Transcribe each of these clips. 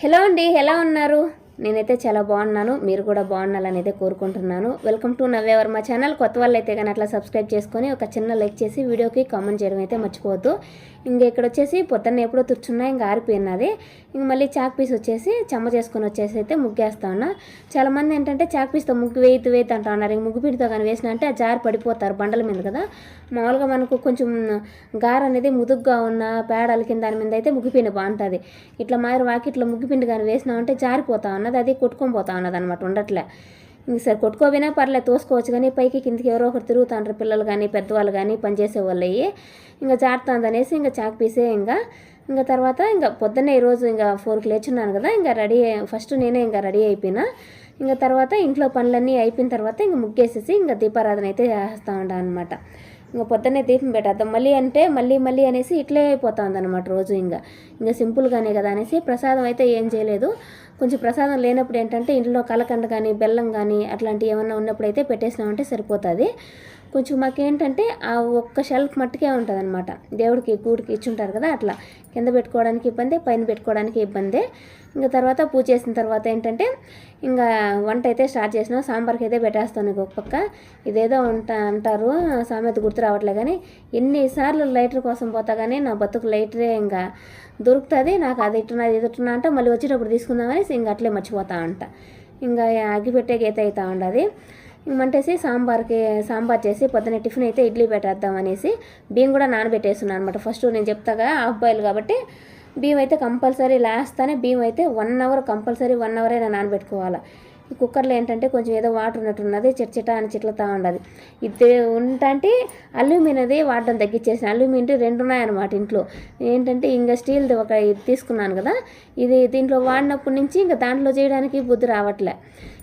Hello అండి ఎలా ఉన్నారు? నేనైతే చాలా బాగున్నాను మీరు కూడా బాగుండాలని అయితే కోరుకుంటున్నాను వెల్కమ్ టు మా ఛానల్ కొత్త వాళ్ళు అయితే కానీ అట్లా సబ్స్క్రైబ్ చేసుకొని ఒక చిన్న లైక్ చేసి వీడియోకి కామెంట్ చేయడం అయితే మర్చిపోవద్దు. ఇంక ఇక్కడ వచ్చేసి పొద్దున్న ఎప్పుడో తుర్చున్నా ఇంకా ఆరిపోయినది ఇంక మళ్ళీ చాక్ పీస్ వచ్చేసి చెమ్మ చేసుకొని వచ్చేసి అయితే ముగ్గేస్తా ఉన్నా. చాలా మంది ఏంటంటే చాక్ పీస్తో ముగ్గు వేయితు వేయితు అంటా ఉన్నారు. ఇంక ముగ్గు పిండితో కానీ వేసిన అంటే ఆ జారి పడిపోతారు బండల మీద కదా. మామూలుగా మనకు కొంచెం గార అనేది ముదుగ్గా ఉన్న పేడల కింద దాని మీద అయితే ముగ్గుపిండి బాగుంటుంది. ఇట్లా మాదిరి వాకిట్లో ముగ్గుపిండి కానీ వేసినామంటే జారిపోతా ఉన్నది అది కొట్టుకొని పోతా ఉన్నది అనమాట ఉండట్లే. ఇంక సరే కొట్టుకోపోయినా పర్లేదు తోసుకోవచ్చు కానీ పైకి కిందికి ఎవరో ఒకరు తిరుగుతాండ్రు పిల్లలు కానీ పెద్దవాళ్ళు కానీ పనిచేసే వాళ్ళు అయ్యి ఇంకా జారుతుంది అనేసి ఇంకా చాక్ పీసే ఇంకా. ఇంకా తర్వాత ఇంకా పొద్దున్నే ఈరోజు ఇంకా ఫోర్కి లేచున్నాను కదా ఇంకా రెడీ ఫస్ట్ నేనే ఇంకా రెడీ అయిపోయినా. ఇంకా తర్వాత ఇంట్లో పనులన్నీ అయిపోయిన తర్వాత ఇంకా ముగ్గేసేసి ఇంకా దీపారాధన అయితే చేస్తూ ఉంటాను అనమాట ఇంకా పొద్దున్నే దీపం పెట్టేద్దాం. మళ్ళీ అంటే మళ్ళీ మళ్ళీ అనేసి ఇట్లే అయిపోతుంది అనమాట రోజు ఇంకా. ఇంకా సింపుల్గానే కదా అనేసి ప్రసాదం అయితే ఏం చేయలేదు. కొంచెం ప్రసాదం లేనప్పుడు ఏంటంటే ఇంట్లో కలకండ కానీ బెల్లం కానీ అట్లాంటివి ఏమన్నా ఉన్నప్పుడు అయితే పెట్టేసినామంటే సరిపోతుంది. కొంచెం మాకేంటంటే ఆ ఒక్క షెల్ఫ్ మట్టుకే ఉంటుంది అనమాట దేవుడికి గూడికి ఇచ్చుంటారు కదా అట్లా. కింద పెట్టుకోవడానికి ఇబ్బంది పైన పెట్టుకోవడానికి ఇబ్బంది. ఇంకా తర్వాత పూజ చేసిన తర్వాత ఏంటంటే ఇంకా వంట అయితే స్టార్ట్ చేసినా సాంబార్కి అయితే పెట్టేస్తాను ఒక పక్క. ఇదేదో ఉంటా అంటారు సామెత గుర్తు రావట్లే కానీ ఎన్నిసార్లు లైటర్ కోసం పోతా కానీ నా బతుకు లైటరే ఇంకా దొరుకుతుంది నాకు అది ఇట్టున్నా ఇది ఇట్టున్నా అంటే మళ్ళీ వచ్చేటప్పుడు తీసుకుందామని ఇంకా అట్లే మర్చిపోతా అంట. ఇంకా అగ్గిపెట్టే గీత అవుతా ఉండదు. ఏమంటేసి సాంబార్కి సాంబార్ చేసి పొద్దున్న టిఫిన్ అయితే ఇడ్లీ పెట్టేద్దాం అనేసి బియ్యం కూడా నానబెట్టేస్తున్నాను అనమాట ఫస్ట్ నేను చెప్తాగా హాఫ్ బాయిల్ కాబట్టి బియ్యం అయితే కంపల్సరీ లేస్తానే బియ్యం అయితే one hour compulsory one hour అయినా నానబెట్టుకోవాలి. ఈ కుక్కర్లో ఏంటంటే కొంచెం ఏదో వాటర్ ఉన్నట్టున్నది చిట్చిట అని చిట్లతా ఉండదు. ఇది ఉంటంటే అల్యూమినియది వాడడం తగ్గించేసిన. అల్యూమినియం రెండు ఉన్నాయన్నమాట ఇంట్లో. ఏంటంటే ఇంకా స్టీల్ది ఒక ఇది తీసుకున్నాను కదా ఇది దీంట్లో వాడినప్పటి నుంచి ఇంకా దాంట్లో చేయడానికి బుద్ధి రావట్లే.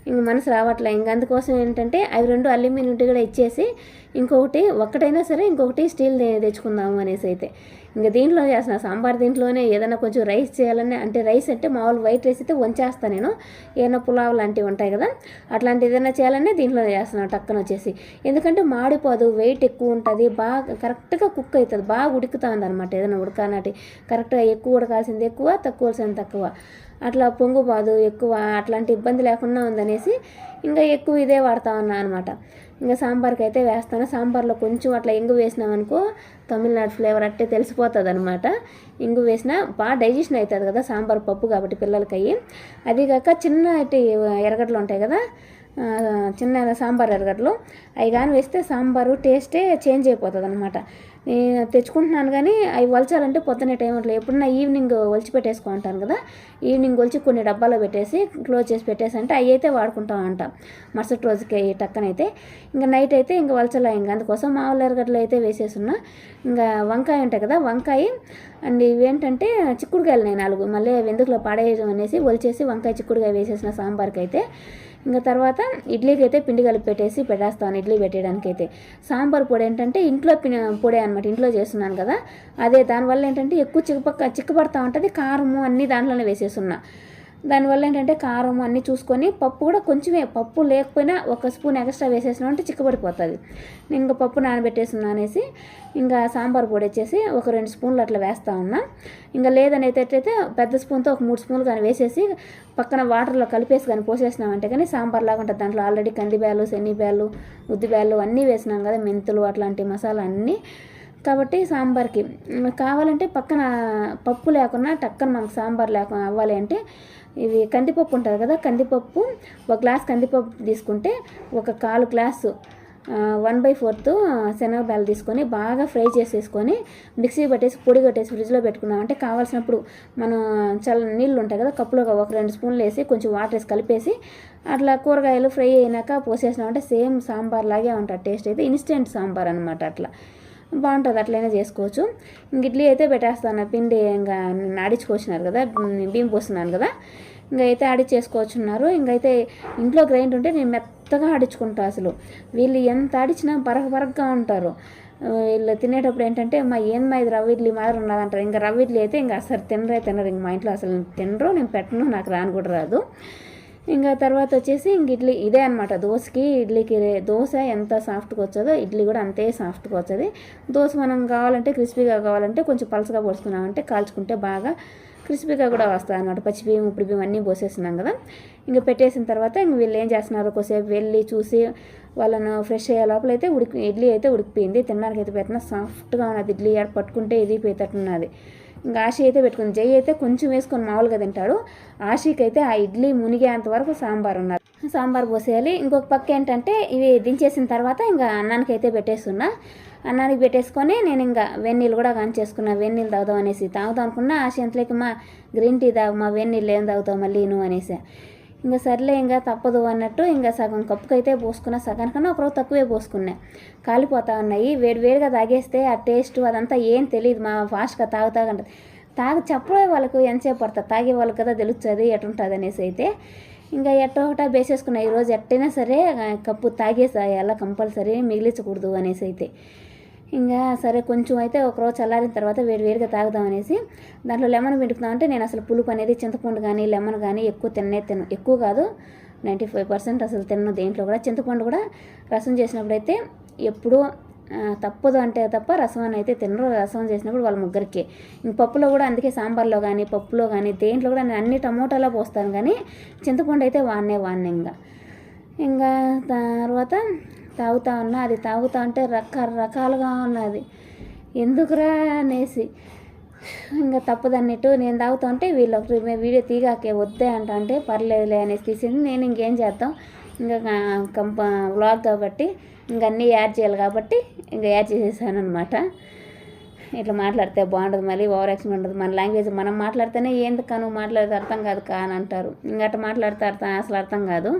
ఇంక మనసు రావట్లే. ఇంక అందుకోసం ఏంటంటే అవి రెండు అల్యూమినియం కూడా ఇచ్చేసి ఇంకొకటి ఒక్కటైనా సరే ఇంకొకటి స్టీల్ తెచ్చుకుందాము అనేసి అయితే. ఇంకా దీంట్లో చేసిన సాంబార్ దీంట్లోనే ఏదైనా కొంచెం రైస్ చేయాలని అంటే రైస్ అంటే మామూలు వైట్ రైస్ అయితే వంచేస్తాను నేను. ఏదైనా పులావ్ లాంటివి ఉంటాయి కదా అట్లాంటి ఏదైనా చేయాలనే దీంట్లో చేస్తున్నాను టక్కన వచ్చేసి. ఎందుకంటే మాడిపోదు వెయిట్ ఎక్కువ ఉంటుంది బాగా కరెక్ట్గా కుక్ అవుతుంది బాగా ఉడుకుతుంది అనమాట ఏదైనా ఉడకనాటి కరెక్ట్గా ఎక్కువ ఉడకాల్సింది ఎక్కువ తక్కువ తక్కువ. అట్లా పొంగుబాదు ఎక్కువ అట్లాంటి ఇబ్బంది లేకుండా ఉందనేసి ఇంకా ఎక్కువ ఇదే వాడుతా ఉన్నా అనమాట ఇంకా సాంబార్కి అయితే వేస్తాను. సాంబార్లో కొంచెం అట్లా ఇంగు వేసినామనుకో తమిళనాడు ఫ్లేవర్ అట్టే తెలిసిపోతుంది అనమాట ఇంగు వేసినా బాగా డైజెషన్ అవుతుంది కదా సాంబార్ పప్పు కాబట్టి పిల్లలకి అయ్యి అదిగాక చిన్న ఎరగడ్లు ఉంటాయి కదా చిన్న సాంబార్ ఎరగడ్లు అవి కానీ వేస్తే సాంబారు టేస్టే చేంజ్ అయిపోతుంది అనమాట తెచ్చుకుంటున్నాను కానీ అవి వలచాలంటే పొద్దునే టైం అట్లా. ఎప్పుడన్నా ఈవినింగ్ ఒలిచి పెట్టేసుకుంటాను కదా. ఈవినింగ్ ఒలిచి కొన్ని డబ్బాలో పెట్టేసి క్లోజ్ చేసి పెట్టేసి అంటే అవి అయితే వాడుకుంటాం అంటాం. మరుసటి రోజుకి టక్కనైతే. ఇంకా నైట్ అయితే ఇంకా వలచలా ఇంకా. అందుకోసం మామూలు ఎరగడ్లు అయితే వేసేసున్నా. ఇంకా వంకాయ ఉంటాయి కదా వంకాయ. అండ్ ఇవేంటంటే చిక్కుడుకాయలు నేను నాలుగు. మళ్ళీ ఎందుకులో పాడేయడం అనేసి ఒలిచేసి వంకాయ చిక్కుడుకాయ వేసేసిన సాంబార్కి అయితే ఇంకా తర్వాత ఇడ్లీకి అయితే పిండి కలిపి పెట్టేసి పెట్టేస్తాను ఇడ్లీ పెట్టేయడానికి అయితే సాంబార్ పొడి ఏంటంటే ఇంట్లో పొడి అనమాట ఇంట్లో చేస్తున్నాను కదా. అదే దానివల్ల ఏంటంటే ఎక్కువ చిక్కపక్క చిక్కపడతా ఉంటుంది కారము అన్నీ దాంట్లోనే వేసేస్తున్నా. దానివల్ల ఏంటంటే కారం అన్నీ చూసుకొని పప్పు కూడా కొంచెమే పప్పు లేకపోయినా ఒక స్పూన్ ఎక్స్ట్రా వేసేసినా అంటే చిక్కబడిపోతుంది. నేను ఇంకా పప్పు నానబెట్టేస్తున్నా అనేసి ఇంకా సాంబార్ పొడి వచ్చేసి ఒక రెండు స్పూన్లు అట్లా వేస్తా ఉన్నా. ఇంకా లేదని అయితే పెద్ద స్పూన్తో ఒక మూడు స్పూన్లు కానీ వేసేసి పక్కన వాటర్లో కలిపేసి కానీ పోసేసినామంటే కానీ సాంబార్ లాగా ఉంటుంది. దాంట్లో ఆల్రెడీ కందిబ్యాలు శనిబ్యాలు ఉద్దిబ్యాలు అన్నీ వేసినాం కదా మెంతులు అట్లాంటి మసాలా అన్నీ. కాబట్టి సాంబార్కి. కావాలంటే పక్కన పప్పు లేకుండా టక్కన మనకు సాంబార్ లేకుండా అవ్వాలి అంటే ఇవి కందిపప్పు ఉంటుంది కదా కందిపప్పు ఒక గ్లాస్ కందిపప్పు తీసుకుంటే ఒక కాలు గ్లాసు వన్ బై ఫోర్త్ శనగబాలు తీసుకొని బాగా ఫ్రై చేసేసుకొని మిక్సీ పట్టేసి పొడి కట్టేసి ఫ్రిడ్జ్లో పెట్టుకున్నాం. అంటే కావాల్సినప్పుడు మనం చాలా నీళ్ళు ఉంటాయి కదా కప్పులో ఒక రెండు స్పూన్లు వేసి కొంచెం వాటర్ వేసి కలిపేసి అట్లా కూరగాయలు ఫ్రై అయినాక పోసేసినామంటే సేమ్ సాంబార్ లాగే ఉంటుంది టేస్ట్ అయితే ఇన్స్టెంట్ సాంబార్ అనమాట అట్లా. బాగుంటుంది అట్లయినా చేసుకోవచ్చు. ఇంక ఇడ్లీ అయితే పెట్టేస్తాను పిండి ఇంకా నాడించుకొచ్చినారు కదా బియ్యం పోస్తున్నాను కదా. ఇంకైతే అయితే చేసుకోవచ్చున్నారు. ఇంకైతే ఇంట్లో గ్రైండ్ ఉంటే నేను మెత్తగా ఆడించుకుంటా అసలు. వీళ్ళు ఎంత ఆడించినా బరగ బరగ్గా ఉంటారు. వీళ్ళు తినేటప్పుడు ఏంటంటే మా ఏం మా ఇది రవ్వ ఇడ్లీ మాదిరి ఉన్నదంటారు. ఇంకా రవ్వ ఇడ్లీ అయితే ఇంకా అసలు తినరే తినరు. ఇంక మా ఇంట్లో అసలు తినరు నేను పెట్టను నాకు రాను కూడా రాదు. ఇంకా తర్వాత వచ్చేసి ఇంక ఇడ్లీ ఇదే అనమాట దోశకి ఇడ్లీకి దోశ ఎంత సాఫ్ట్గా వచ్చదో ఇడ్లీ కూడా అంతే సాఫ్ట్గా వచ్చేది. దోశ మనం కావాలంటే క్రిస్పీగా కావాలంటే కొంచెం పలసగా పోసుకున్నామంటే కాల్చుకుంటే బాగా క్రిస్పీగా కూడా వస్తాయి అన్నమాట. పచ్చి బియ్యం ఉప్పుడు బియ్యం అన్నీ పోసేసినాం కదా. ఇంకా పెట్టేసిన తర్వాత ఇంక వీళ్ళు ఏం చేస్తున్నారు? కొద్దిసేపు వెళ్ళి చూసి వాళ్ళను ఫ్రెష్ అయ్యే లోపల అయితే ఉడికి ఇడ్లీ అయితే ఉడికిపోయింది. తినడానికి అయితే పెట్టిన సాఫ్ట్గా ఉన్నది. ఇడ్లీ ఆడ పట్టుకుంటే ఇది పోయేటట్టున్నది ఇంకా ఆశి అయితే పెట్టుకుంది. జై అయితే కొంచెం వేసుకొని మామూలుగా తింటాడు. ఆశీకి అయితే ఆ ఇడ్లీ మునిగేంత వరకు సాంబార్ ఉన్నారు. సాంబార్ పోసేయాలి. ఇంకొక పక్క ఏంటంటే ఇవి దించేసిన తర్వాత ఇంకా అన్నానికి అయితే పెట్టేస్తున్నా. అన్నానికి పెట్టేసుకొని నేను ఇంకా వెన్నీళ్ళు కూడా కాన్ చేసుకున్నా వెన్నీళ్ళు తాగుదాం అనేసి తాగుదాం అనుకున్నా. ఆశ ఎంతలోకి మా గ్రీన్ టీ తాగు మా వెన్నీళ్ళు ఏం తాగుతావు మళ్ళీ నువ్వు అనేసి. ఇంకా సర్లే ఇంకా తప్పదు అన్నట్టు ఇంకా సగం కప్పుకైతే పోసుకున్నా. కన్నా ఒకరోజు తక్కువే పోసుకున్నా. కాలిపోతా ఉన్నాయి. వేడి వేడిగా తాగేస్తే ఆ టేస్ట్ అదంతా ఏం తెలియదు మా ఫాస్ట్గా తాగు తాగి చెప్పే వాళ్ళకు ఎంతసేపు పడుతుంది తాగే వాళ్ళకి కదా తెలుస్తుంది ఎటుంటుంది అనేసి అయితే. ఇంకా ఎట్ట ఒకట వేసేసుకున్నా ఈరోజు ఎట్టయినా సరే కప్పు తాగేసేయాల కంపల్సరీ మిగిలించకూడదు అనేసి అయితే. ఇంకా సరే కొంచెం అయితే ఒకరోజు చల్లారిన తర్వాత వేడి వేడిగా తాగుదాం అనేసి దాంట్లో లెమన్ పిండుకుందాం అంటే నేను అసలు పులుపు అనేది చింతపండు కానీ లెమన్ కానీ ఎక్కువ తిన్నే తిను. ఎక్కువ కాదు నైంటీ ఫైవ్ పర్సెంట్ అసలు తిన్ను దేంట్లో కూడా. చింతపండు కూడా రసం చేసినప్పుడైతే ఎప్పుడూ తప్పదు అంటే తప్ప రసం అని అయితే తినరు. రసం చేసినప్పుడు వాళ్ళ ముగ్గురికి. ఇంక పప్పులో కూడా అందుకే సాంబార్లో కానీ పప్పులో కానీ దేంట్లో కూడా నేను అన్ని టమోటాలో పోస్తాను కానీ చింతపండు అయితే వాడినే వాడిని ఇంకా. ఇంకా తర్వాత తాగుతా ఉన్నా అది తాగుతా ఉంటే రకరకాలుగా ఉన్నది. ఎందుకురా అనేసి. ఇంకా తప్పదన్నట్టు నేను తాగుతా ఉంటే వీళ్ళు ఒకటి వీడియో తీగాకే వద్దే అంట అంటే పర్లేదులే అనేసి తీసింది. నేను ఇంకేం చేద్దాం. ఇంకా కంప వ్లాగ్ కాబట్టి ఇంక అన్నీ యాడ్ చేయాలి కాబట్టి ఇంకా యాడ్ చేసేసాను అనమాట ఇట్లా మాట్లాడితే బాగుంటుంది మళ్ళీ ఓవర్ యాక్షన్ ఉండదు. మన లాంగ్వేజ్ మనం మాట్లాడితేనే ఏంది కను మాట్లాడితే అర్థం కాదు కానంటారు అంటారు. ఇంకా అట్లా మాట్లాడితే అర్థం అసలు అర్థం కాదు.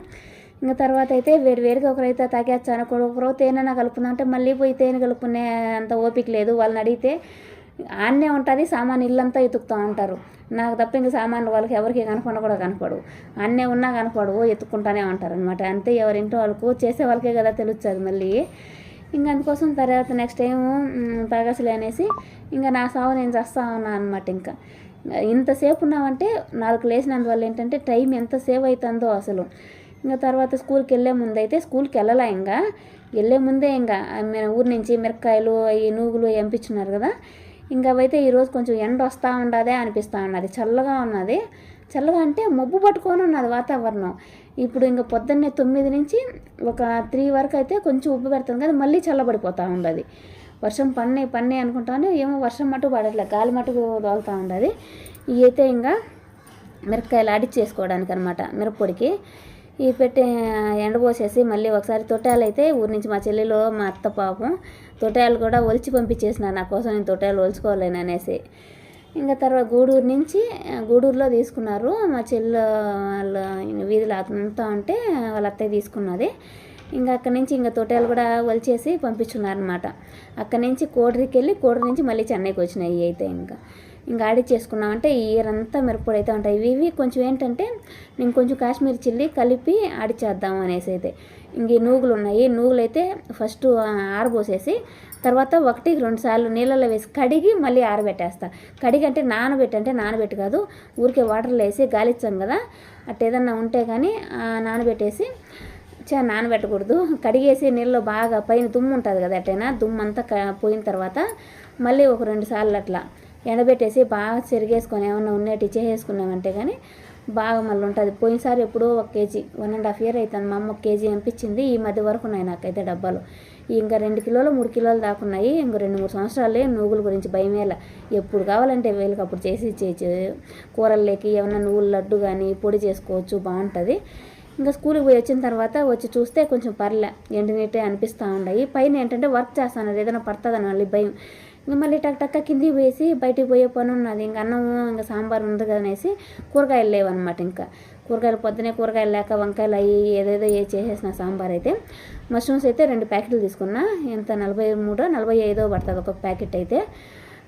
ఇంకా తర్వాత అయితే వేరు వేరుగా ఒకరైతే తాగేస్తాను ఒకరు తేనె కలుపుకుందాం అంటే మళ్ళీ పోయి తేనె కలుపుకునే అంత ఓపిక లేదు. వాళ్ళని అడిగితే ఆన్నే ఉంటుంది సామాన్ ఇల్లంతా ఎతుకుతూ ఉంటారు. నాకు తప్ప ఇంకా సామాన్లు వాళ్ళకి ఎవరికి కనపడ కూడా కనపడు అన్నే ఉన్నా కనపడవు ఎత్తుక్కుంటానే ఉంటారు అనమాట అంతే ఎవరింటో వాళ్ళకు చేసే వాళ్ళకే కదా తెలుస్తుంది మళ్ళీ. ఇంకా అందుకోసం తర్వాత నెక్స్ట్ టైం తాగసలే అనేసి ఇంకా నా సావు నేను చేస్తా ఉన్నా అనమాట ఇంకా. ఇంతసేపు ఉన్నామంటే నాలుగు లేచినందువల్ల ఏంటంటే టైం ఎంత సేవ్ అవుతుందో అసలు. ఇంకా తర్వాత స్కూల్కి వెళ్ళే ముందు అయితే స్కూల్కి వెళ్ళాలా ఇంకా. వెళ్ళే ముందే ఇంకా మన ఊరి నుంచి మిరపకాయలు ఈ నూగులు ఎంపించున్నారు కదా. ఇంకా అవైతే ఈరోజు కొంచెం ఎండ వస్తూ ఉండదే అనిపిస్తూ ఉన్నది. చల్లగా ఉన్నది. చల్లగా అంటే మబ్బు పట్టుకొని ఉన్నది వాతావరణం. ఇప్పుడు ఇంకా పొద్దున్నే తొమ్మిది నుంచి ఒక త్రీ వరకు అయితే కొంచెం ఉప్పు పెడుతుంది కదా మళ్ళీ చల్లబడిపోతూ ఉండదు. వర్షం పన్నే పన్నే అనుకుంటాను ఏమో వర్షం మటుకు పడట్లేదు గాలి మటుకు తోలుతూ ఉండదు. ఇవి అయితే ఇంకా మిరపకాయలు ఆడిచ్చేసుకోవడానికి అనమాట మిరప్పొడికి. ఈ పెట్టి ఎండపోసేసి మళ్ళీ ఒకసారి తొట్టాలు అయితే ఊరి నుంచి మా చెల్లెలో మా అత్త పాపం తొట్టాలు కూడా ఒలిచి పంపించేసిన నా కోసం నేను తొట్టాలు ఒలుచుకోలేను అనేసి. ఇంకా తర్వాత గూడూరు నుంచి గూడూరులో తీసుకున్నారు. మా చెల్లి వాళ్ళ వీధిలో అంతా ఉంటే వాళ్ళ అత్తయ్య తీసుకున్నది. ఇంకా అక్కడి నుంచి ఇంకా తొట్టాలు కూడా వలిచేసి పంపించున్నారనమాట అక్కడి నుంచి కోడరికి వెళ్ళి కోడరి నుంచి మళ్ళీ చెన్నైకి వచ్చినాయి అయితే ఇంకా. ఇంకా ఆడిచ్చేసుకున్నామంటే ఈ ఇయర్ అంతా మిరప్పొడి అయితే ఉంటాయి. ఇవి ఇవి కొంచెం ఏంటంటే నేను కొంచెం కాశ్మీర్ చిల్లీ కలిపి ఆడిచేద్దాం అనేసి అయితే. ఇంక ఈ నూగులు ఉన్నాయి. నూగులు అయితే ఫస్ట్ ఆరబోసేసి తర్వాత ఒకటి రెండు సార్లు నీళ్ళలో వేసి కడిగి మళ్ళీ ఆరబెట్టేస్తా. కడిగి అంటే నానబెట్టి అంటే నానబెట్టి కాదు. ఊరికే వాటర్లో వేసి గాలిచ్చాం కదా. అట్ ఏదన్నా ఉంటే కానీ నానబెట్టేసి చా నానబెట్టకూడదు. కడిగేసి నీళ్ళలో బాగా పైన దుమ్ము ఉంటుంది కదా అట్టైనా దుమ్ము అంతా క- పోయిన తర్వాత మళ్ళీ ఒక రెండు సార్లు అట్లా ఎండబెట్టేసి బాగా చెరిగేసుకొని ఏమన్నా ఉన్నట్టు చేసేసుకున్నామంటే కానీ బాగా మళ్ళీ ఉంటుంది. పోయినసారి ఎప్పుడో ఒక KG one and half year అవుతుంది మా అమ్మ ఒక కేజీ అనిపించింది ఈ మధ్య వరకు ఉన్నాయి నాకైతే డబ్బాలు. ఇంకా రెండు కిలోలు మూడు కిలోలు దాకా ఉన్నాయి. ఇంకో రెండు మూడు సంవత్సరాలే నువ్వుల గురించి భయమేల ఎప్పుడు కావాలంటే వీళ్ళకి అప్పుడు చేసి ఇచ్చేయచ్చు. కూరల్లోకి ఏమన్నా నువ్వుల లడ్డు కానీ పొడి చేసుకోవచ్చు బాగుంటుంది. ఇంకా స్కూల్కి పోయి వచ్చిన తర్వాత వచ్చి చూస్తే కొంచెం పర్లే ఎండినట్టే అనిపిస్తూ ఉన్నాయి పైన ఏంటంటే వర్క్ చేస్తాను ఏదైనా పడుతుందని మళ్ళీ భయం. మళ్ళీ టక్ టక్క కిందికి పోయేసి బయటికి పోయే పని ఉన్నది. ఇంకా అన్నం ఇంకా సాంబార్ ఉంది కదా అనేసి కూరగాయలు లేవన్నమాట ఇంకా. కూరగాయలు పొద్దునే కూరగాయలు లేక వంకాయలు అయ్యి ఏదేదో ఏ చేసేసిన సాంబార్ అయితే. మష్రూమ్స్ అయితే రెండు ప్యాకెట్లు తీసుకున్నా. ఎంత? నలభై మూడో నలభై ఐదో పడుతుంది ఒక ప్యాకెట్ అయితే.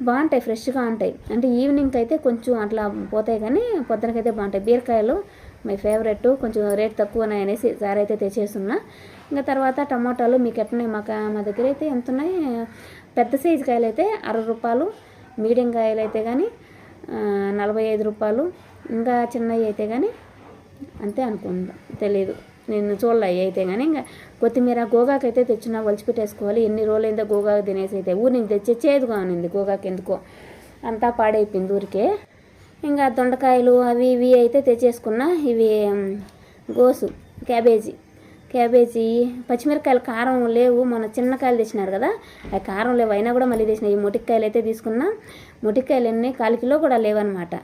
బాగుంటాయి ఫ్రెష్గా ఉంటాయి. అంటే ఈవినింగ్ అయితే కొంచెం అట్లా పోతాయి కానీ పొద్దునకైతే బాగుంటాయి. బీరకాయలు మై ఫేవరెట్ కొంచెం రేట్ తక్కువ ఉన్నాయి అనేసి సార్ అయితే తెచ్చేస్తున్నా. ఇంకా తర్వాత టమాటాలు మీకు ఎట్టున్నాయి మాకు మా దగ్గర అయితే ఎంత ఉన్నాయి పెద్ద సైజు కాయలు అయితే అరవై రూపాయలు మీడియం కాయలు అయితే కానీ నలభై ఐదు రూపాయలు ఇంకా చిన్నవి అయితే కానీ అంతే అనుకుందా తెలియదు నేను చూడలే అయితే కానీ ఇంకా కొత్తిమీర గోగాకు అయితే తెచ్చిన వలిచిపెట్టేసుకోవాలి. ఎన్ని రోజులైందో గోగాకు తినేసి అయితే ఊరి నుంచి తెచ్చి చేదుగా గోగాకు ఎందుకో. అంతా పాడైపోయింది ఊరికే. ఇంకా దొండకాయలు అవి ఇవి అయితే తెచ్చేసుకున్నా ఇవి గోసు క్యాబేజీ. క్యాబేజీ పచ్చిమిరపకాయలు కారం లేవు. మన చిన్న కాయలు తెచ్చినారు కదా అవి కారం లేవు. అయినా కూడా మళ్ళీ తెచ్చినాయి ఈ మొటిక్కాయలు అయితే తీసుకున్నా. మొటిక్కాయలు ఎన్ని? కాలు కిలో కూడా లేవన్నమాట.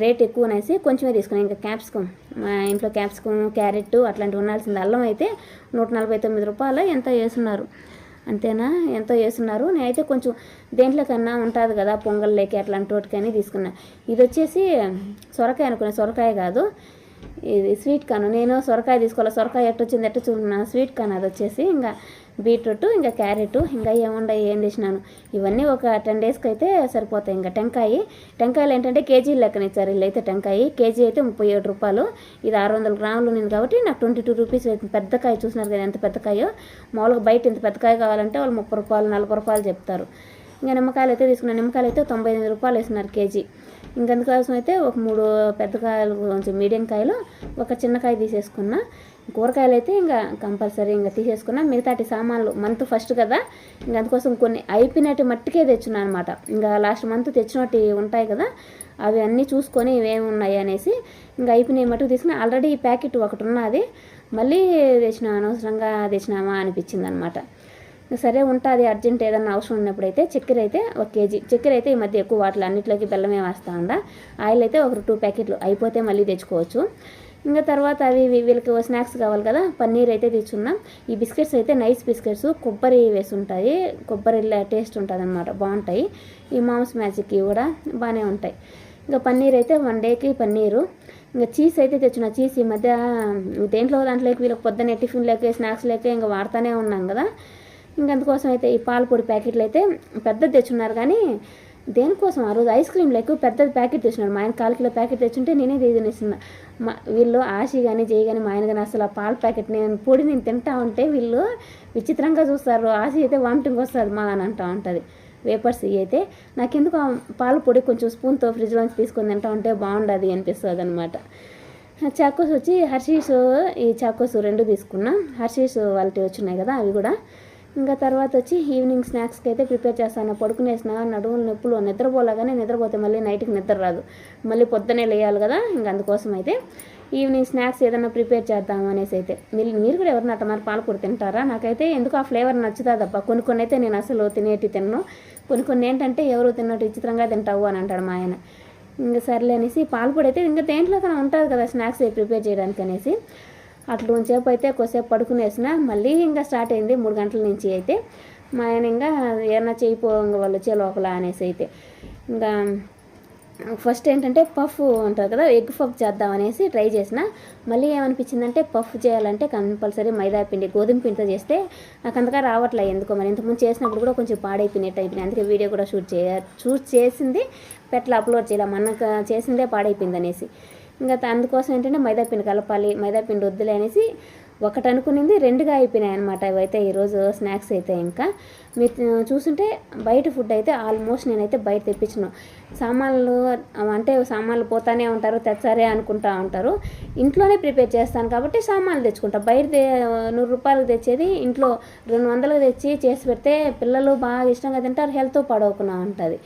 రేట్ ఎక్కువ అనేసి కొంచెమే తీసుకున్నాను ఇంకా క్యాప్సికమ్ మా ఇంట్లో క్యాప్సికమ్ క్యారెట్ అట్లాంటివి ఉండాల్సింది. అల్లం అయితే నూట నలభై తొమ్మిది రూపాయలు. ఎంతో వేస్తున్నారు. అంతేనా? ఎంతో వేస్తున్నారు. నేనైతే కొంచెం దేంట్లో కన్నా ఉంటుంది కదా పొంగల్లోకి అట్లాంటి వాటికని తీసుకున్నా. ఇది వచ్చేసి సొరకాయ అనుకున్నా. సొరకాయ కాదు. ఇది స్వీట్ కాను నేను సొరకాయ తీసుకోవాలి? సొరకాయ ఎట్టొచ్చింది వచ్చింది ఎట్టు స్వీట్ కాన్ అది వచ్చేసి ఇంకా బీట్రూట్ ఇంకా క్యారెట్ ఇంకా ఏముండవు ఏం చేసినాను ఇవన్నీ ఒక టెన్ డేస్కి అయితే సరిపోతాయి. ఇంకా టెంకాయ టెంకాయలు ఏంటంటే కేజీలు లెక్కన ఇచ్చారు వీళ్ళు అయితే టెంకాయ. కేజీ అయితే ముప్పై ఏడు రూపాయలు. ఇది ఆరు వందల గ్రాములు ఉంది కాబట్టి నాకు ట్వంటీ టూ రూపీస్ పెద్ద కాయ చూసినారు కదా ఎంత పెద్ద కాయో. మామూలుగా బయట ఇంత పెద్ద కాయ కావాలంటే వాళ్ళు ముప్పై రూపాయలు నలభై రూపాయలు చెప్తారు. ఇంకా నిమ్మకాయలు అయితే తీసుకున్నాను. నిమ్మకాయలు అయితే తొంభై ఎనిమిది రూపాయలు వేస్తున్నారు కేజీ. ఇంకెందుకోసం అయితే ఒక మూడు పెద్ద కాయలు కొంచెం మీడియం కాయలు ఒక చిన్న కాయ తీసేసుకున్నా. కూరగాయలు అయితే ఇంకా కంపల్సరీ ఇంకా తీసేసుకున్నా. మిగతాటి సామాన్లు మంత్ ఫస్ట్ కదా. ఇంకా అందుకోసం కొన్ని అయిపోయినట్టు మట్టికే తెచ్చున్నా అనమాట ఇంకా లాస్ట్ మంత్ తెచ్చినట్టు ఉంటాయి కదా. అవి అన్నీ చూసుకొని ఇవేమి ఉన్నాయి అనేసి ఇంకా అయిపోయినాయి మట్టుకు తీసుకుని ఆల్రెడీ ఈ ప్యాకెట్ ఒకటి ఉన్నది. మళ్ళీ తెచ్చిన అనవసరంగా తెచ్చినామా అనిపించింది అనమాట సరే ఉంటుంది అర్జెంట్ ఏదన్నా అవసరం ఉన్నప్పుడు అయితే చక్కెర అయితే ఒక కేజీ. చక్కెర అయితే ఈ మధ్య ఎక్కువ వాటిలో అన్నిట్లోకి బెల్లమే వేస్తా ఉండ ఆయిల్ అయితే ఒక టూ ప్యాకెట్లు అయిపోతే మళ్ళీ తెచ్చుకోవచ్చు. ఇంకా తర్వాత అవి వీళ్ళకి స్నాక్స్ కావాలి కదా పన్నీర్ అయితే తెచ్చున్నాం. ఈ బిస్కెట్స్ అయితే నైస్ బిస్కెట్స్ కొబ్బరి వేసి ఉంటాయి. కొబ్బరి టేస్ట్ ఉంటుంది అనమాట బాగుంటాయి. ఈ మామ్స్ మ్యాజిక్కి కూడా బాగానే ఉంటాయి. ఇంకా పన్నీర్ అయితే వన్ డేకి పన్నీరు. ఇంకా చీజ్ అయితే తెచ్చిన చీజ్ ఈ మధ్య దేంట్లో దాంట్లోకి వీళ్ళకి పొద్దున్నే టిఫిన్ లేక స్నాక్స్ లేక ఇంకా వాడుతూనే ఉన్నాం కదా. ఇంకా అందుకోసం అయితే ఈ పాల పొడి ప్యాకెట్లు అయితే పెద్దది తెచ్చున్నారు కానీ దేనికోసం? ఆ రోజు ఐస్ క్రీమ్ లెక్క పెద్దది ప్యాకెట్ తెచ్చినారు మా ఆయన కాలు కిలో ప్యాకెట్ తెచ్చుంటే నేనే తీసిస్తున్నా మా వీళ్ళు ఆశీ కానీ జై కానీ మా ఆయన కానీ అసలు ఆ పాల ప్యాకెట్ నేను పొడి నేను తింటా ఉంటే వీళ్ళు విచిత్రంగా చూస్తారు. ఆశి అయితే వామిటింగ్ వస్తుంది మా అని అంటూ ఉంటుంది. వేపర్స్ ఇవి అయితే నాకెందుకు ఆ పాల పొడి కొంచెం స్పూన్తో ఫ్రిడ్జ్లోంచి తీసుకొని తింటా ఉంటే బాగుండదు అనిపిస్తుంది అనమాట చాకోస్ వచ్చి హర్షీస్ ఈ చాకోస్ రెండు తీసుకున్నా. హర్షీస్ వాళ్ళకి వచ్చినాయి కదా అవి కూడా. ఇంకా తర్వాత వచ్చి ఈవినింగ్ స్నాక్స్కి అయితే ప్రిపేర్ చేస్తాను. పడుకునేసిన నడుములు నొప్పులు నిద్రపోలేగానే నిద్రపోతే మళ్ళీ నైట్కి నిద్ర రాదు. మళ్ళీ పొద్దునే లేయాలి కదా ఇంకా అందుకోసం అయితే ఈవినింగ్ స్నాక్స్ ఏదైనా ప్రిపేర్ చేద్దాం అనేసి అయితే. మీరు మీరు కూడా ఎవరిని అట్ట మరి పాలకూర తింటారా? నాకైతే ఎందుకు ఆ ఫ్లేవర్ నచ్చుతుందబ్బా. కొన్ని కొన్ని అయితే నేను అసలు తినేటి తినను. కొన్ని కొన్ని ఏంటంటే ఎవరు తిన్నట్టు విచిత్రంగా తింటావు అని అంటాడు మా ఆయన. ఇంకా సర్లే అనేసి పాలపొడి అయితే ఇంకా దేంట్లో కన్నా ఉంటుంది కదా స్నాక్స్ ప్రిపేర్ చేయడానికి అనేసి. అట్లా ఉంచేపు అయితే కొద్దిసేపు పడుకునేసిన మళ్ళీ ఇంకా స్టార్ట్ అయింది మూడు గంటల నుంచి అయితే. మా ఆయన ఇంకా ఏమన్నా చేయిపో ఇంకా వాళ్ళు వచ్చే లోపల అనేసి అయితే. ఇంకా ఫస్ట్ ఏంటంటే పఫ్ ఉంటుంది కదా ఎగ్ పఫ్ చేద్దాం అనేసి ట్రై చేసిన. మళ్ళీ ఏమనిపించిందంటే పఫ్ చేయాలంటే కంపల్సరీ మైదా పిండి గోధుమ పిండితో చేస్తే నాకు అంతగా రావట్లే ఎందుకో మరి. ఇంతకుముందు చేసినప్పుడు కూడా కొంచెం పాడైపోయినట్టు అయిపోయింది అందుకే వీడియో కూడా షూట్ చేయ షూట్ చేసింది పెట్ల అప్లోడ్ చేయాలి మనకు చేసిందే పాడైపోయింది అనేసి. ఇంకా అందుకోసం ఏంటంటే మైదాపిండి కలపాలి మైదా పిండి వద్దులే అనేసి ఒకటి అనుకునింది రెండుగా అయిపోయినాయి అనమాట ఇవైతే ఈరోజు స్నాక్స్ అయితే ఇంకా. మీరు చూసుంటే బయట ఫుడ్ అయితే ఆల్మోస్ట్ నేనైతే బయట తెప్పించను. సామాన్లు అంటే సామాన్లు పోతానే ఉంటారు తెచ్చారే అనుకుంటా ఉంటారు. ఇంట్లోనే ప్రిపేర్ చేస్తాను కాబట్టి సామాన్లు తెచ్చుకుంటా. బయట నూరు రూపాయలు తెచ్చేది ఇంట్లో రెండు వందలకు తెచ్చి చేసి పెడితే పిల్లలు బాగా ఇష్టంగా తింటారు హెల్త్ పడవకుండా ఉంటుంది.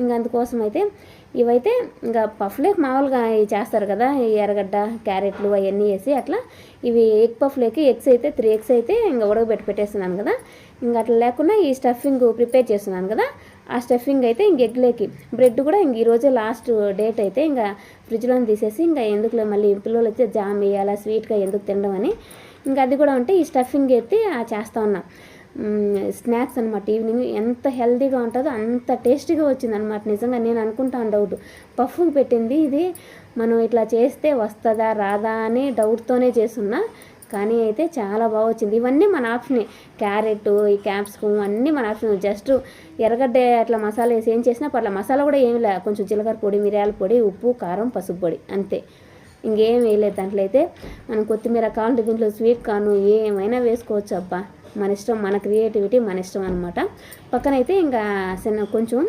ఇంకా అందుకోసం అయితే ఇవైతే ఇంకా పఫ్లేక్ మామూలుగా ఇవి చేస్తారు కదా ఈ ఎర్రగడ్డ క్యారెట్లు అవన్నీ వేసి అట్లా ఇవి ఎగ్ పఫ్లేకి ఎగ్స్ అయితే త్రీ ఎగ్స్ అయితే ఇంకా ఉడకబెట్టి పెట్టేస్తున్నాను కదా. ఇంకా అట్లా లేకుండా ఈ స్టఫింగ్ ప్రిపేర్ చేస్తున్నాను కదా. ఆ స్టఫింగ్ అయితే ఇంక ఎగ్లేకి బ్రెడ్ కూడా ఇంక ఈరోజే లాస్ట్ డేట్ అయితే ఇంకా ఫ్రిడ్జ్లో తీసేసి ఇంకా ఎందుకులే మళ్ళీ పిల్లలు వచ్చి జామ్ వేయాలా స్వీట్గా ఎందుకు తినడం అని. ఇంకా అది కూడా ఉంటే ఈ స్టఫింగ్ ఎత్తి ఆ చేస్తా ఉన్నా. స్నాక్స్ అనమాట ఈవినింగ్ ఎంత హెల్దీగా ఉంటుందో అంత టేస్టీగా వచ్చింది అనమాట నిజంగా నేను అనుకుంటాను డౌట్ పఫ్కి పెట్టింది ఇది. మనం ఇట్లా చేస్తే వస్తుందా రాదా అని డౌట్తోనే చేస్తున్నా. కానీ అయితే చాలా బాగా వచ్చింది. ఇవన్నీ మన ఆప్షనే క్యారెట్ ఈ క్యాప్సికమ్ అన్నీ మన ఆప్షన్ జస్ట్ ఎర్రగడ్డ అట్లా మసాలా వేసి ఏం చేసినా పర్లే మసాలా కూడా ఏమి లేదు కొంచెం జీలకర్ర పొడి మిరియాల పొడి ఉప్పు కారం పసుపు పొడి. అంతే. ఇంకేం వేయలేదు దాంట్లో అయితే. మనం కొత్తిమీర కావాలంటే దీంట్లో స్వీట్ కాను ఏమైనా వేసుకోవచ్చు అబ్బా మన ఇష్టం మన క్రియేటివిటీ మన ఇష్టం అనమాట పక్కనైతే ఇంకా శన కొంచెం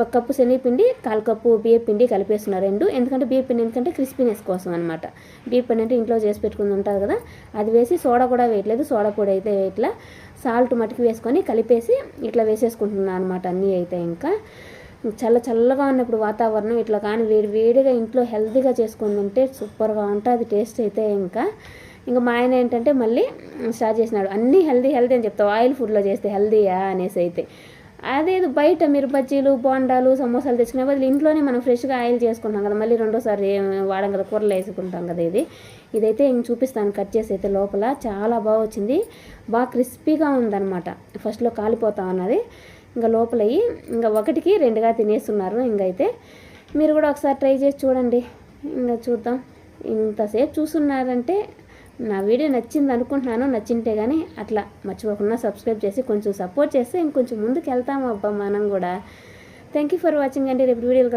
ఒక కప్పు శనగపిండి కాలు కప్పు బియ్యం పిండి కలిపేస్తున్నారు రెండు. ఎందుకంటే బియ్యం పిండి ఎందుకంటే క్రిస్పీనెస్ కోసం అనమాట బియ్యం పిండి అంటే ఇంట్లో చేసి పెట్టుకుని ఉంటుంది కదా అది వేసి సోడా కూడా వేయట్లేదు. సోడా పొడి అయితే ఇట్లా సాల్ట్ మటుకు వేసుకొని కలిపేసి ఇట్లా వేసేసుకుంటున్నాను అనమాట అన్నీ అయితే ఇంకా. చల్ల చల్లగా ఉన్నప్పుడు వాతావరణం ఇట్లా కానీ వేడి వేడిగా ఇంట్లో హెల్తీగా చేసుకొని ఉంటే సూపర్గా ఉంటుంది టేస్ట్ అయితే ఇంకా. ఇంకా మా ఆయన ఏంటంటే మళ్ళీ స్టార్ట్ చేసినాడు. అన్నీ హెల్దీ హెల్దీ అని చెప్తావు. ఆయిల్ ఫుడ్లో చేస్తే హెల్దీయా అనేసి అయితే. అదేదో బయట మీరు బజ్జీలు బోండాలు సమోసాలు తెచ్చుకునే బదులు ఇంట్లోనే మనం ఫ్రెష్గా ఆయిల్ చేసుకుంటాం కదా. మళ్ళీ రెండోసారి వాడం కదా కూరలు వేసుకుంటాం కదా ఇది. ఇదైతే ఇంక చూపిస్తాను కట్ చేసి అయితే లోపల. చాలా బాగా వచ్చింది. బాగా క్రిస్పీగా ఉందన్నమాట. ఫస్ట్లో కాలిపోతా ఉన్నది ఇంకా లోపల ఇంకా ఒకటికి రెండుగా తినేస్తున్నారు ఇంకైతే. మీరు కూడా ఒకసారి ట్రై చేసి చూడండి. ఇంకా చూద్దాం. ఇంతసేపు చూస్తున్నారంటే నా వీడియో నచ్చింది అనుకుంటున్నాను నచ్చింటే కానీ అట్లా మర్చిపోకుండా సబ్స్క్రైబ్ చేసి కొంచెం సపోర్ట్ చేస్తే ఇంకొంచెం ముందుకు వెళ్తాము అబ్బా మనం కూడా. థ్యాంక్ యూ ఫర్ వాచింగ్ అండి. రేపు వీడియోలు